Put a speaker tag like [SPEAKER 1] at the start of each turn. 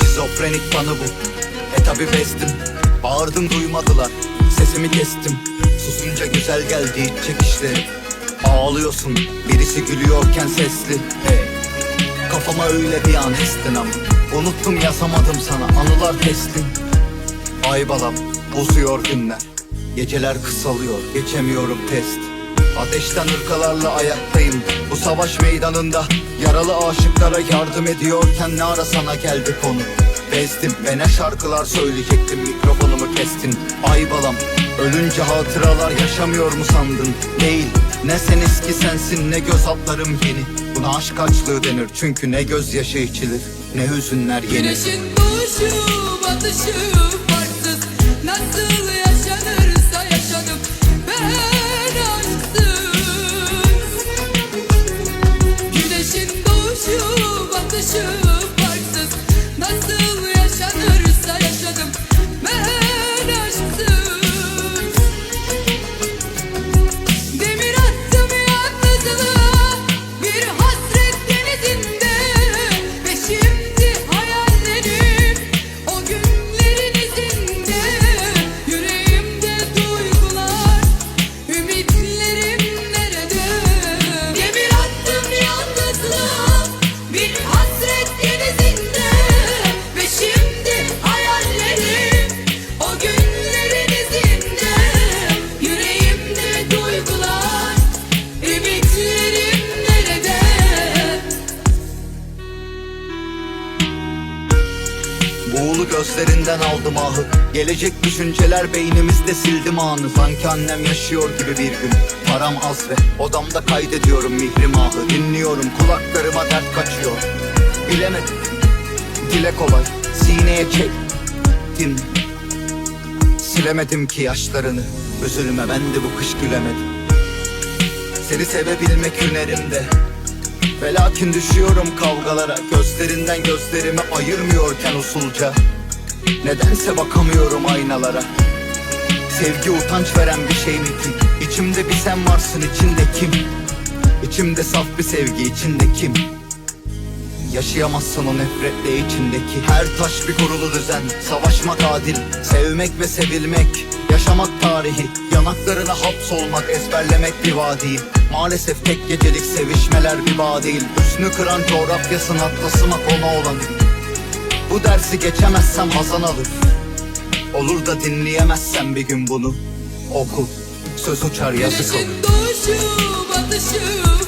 [SPEAKER 1] Bir şizofrenik tanı bu. E tabi bestim Bağırdım duymadılar. Sesimi kestim. Susunca güzel geldi çekişleri Ağlıyorsun. Birisi gülüyorken sesli. Hey Kafama öyle bir an estin ama. Unuttum yazamadım sana. Anılar kestim. Ay balam bozuyor günler. Geceler kısalıyor. Geçemiyorum test Ateşten ırkalarla ayaktayım. Bu savaş meydanında Yaralı aşıklara yardım ediyorken Ne ara sana geldi konu? Bezdim ve ne şarkılar söyleyecektim. Mikrofonumu kestin Ay balam. Ölünce hatıralar yaşamıyor mu sandın? Değil ne sen eski sensin ne göz altlarım yeni. Buna aşk açlığı denir çünkü ne gözyaşı içilir Ne hüzünler yeni
[SPEAKER 2] Güneşin doğuşu batışı doğuşu
[SPEAKER 1] Buğulu gözlerinden aldım ahı. Gelecek düşünceler beynimizde sildim anı. Sanki annem yaşıyor gibi bir gün. Param az ve odamda kaydediyorum mihrim ahı. Dinliyorum kulaklarıma dert kaçıyor. Bilemedim. Dile kolay sineye çektim. Silemedim ki yaşlarını. Üzülme ben de bu kış gülemedim. Seni sevebilmek hünerimde ve lakin düşüyorum kavgalara Gözlerinden gözlerimi ayırmıyorken usulca Nedense bakamıyorum aynalara Sevgi utanç veren bir şey mi ki? İçimde bir sen varsın içinde kim? İçimde saf bir sevgi içinde kim? Yaşayamazsın o nefretle içindeki Her taş bir kurulu düzen Savaşmak adil Sevmek ve sevilmek Yaşamak tarihi. Yanaklarına hapsolmak Ezberlemek bir vadi. Maalesef tek gecelik sevişmeler bir bağ değil. Üstünü kıran coğrafyasını atlasıma konu olan. Bu dersi geçemezsem hazan alır. Olur da dinleyemezsem bir gün bunu Oku. Söz uçar yazık olur.
[SPEAKER 2] Güneşin doğuşu batışı